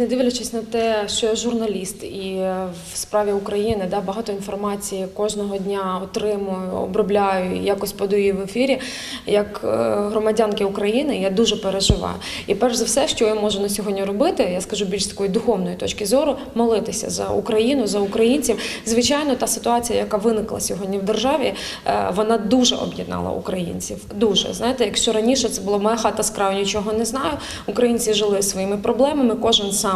Не дивлячись на те, що я журналіст і в справі України да, багато інформації кожного дня отримую, обробляю якось подаю в ефірі. Як е, громадянки України я дуже переживаю. І перш за все, що я можу на сьогодні робити, я скажу більш такої духовної точки зору, молитися за Україну, за українців. Звичайно, та ситуація, яка виникла сьогодні в державі, е, вона дуже об'єднала українців. Дуже знаєте, якщо раніше це було моя хата з краю, нічого не знаю. Українці жили своїми проблемами, кожен сам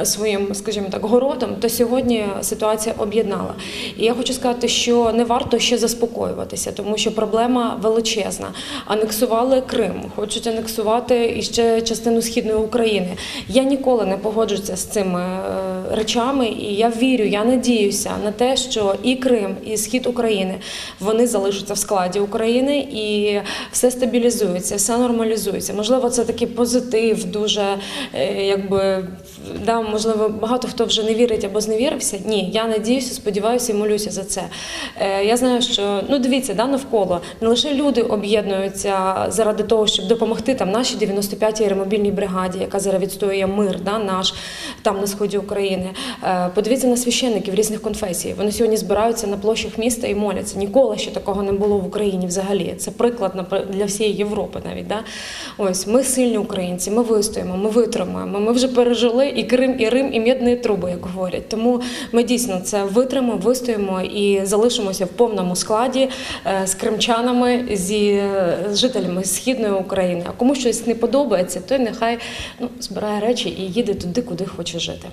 е, своїм, скажімо так, городом, то сьогодні ситуація об'єднала. І я хочу сказати, що не варто ще заспокоюватися, тому що проблема величезна. Анексували Крим, хочуть анексувати іще частину східної України. Я ніколи не погоджуся з цими е, речами, і я вірю, я надіюся на те, що і Крим, і схід України вони залишаться в складі України і все стабілізується, все нормалізується. Можливо, це такий позитив, дуже е, якби да, можливо, багато хто вже не вірить або зневірився. Ні, я надіюся, сподіваюся і молюся за це. Е, Я знаю, що ну дивіться, да, навколо не лише люди об'єднуються заради того, щоб допомогти там нашій 95-й аеромобільній бригаді, яка зараз відстоює мир, да, наш там на сході України. Е, Подивіться на священників різних конфесій. Вони сьогодні збираються на площах міста і моляться. Ніколи ще такого не було в Україні взагалі. Це приклад для всієї Європи навіть. Да? Ось ми сильні українці, ми вистоїмо, ми витримаємо. Ми вже пережили і Крим, і Рим, і м'ядні труби, як говорять. Тому ми дійсно це витримаємо, вистоїмо і залишимося в повному складі е, з кримчанами, зі з жителями східної України. А кому щось не подобається, той нехай ну, збирає речі і їде туди, куди хоче жити.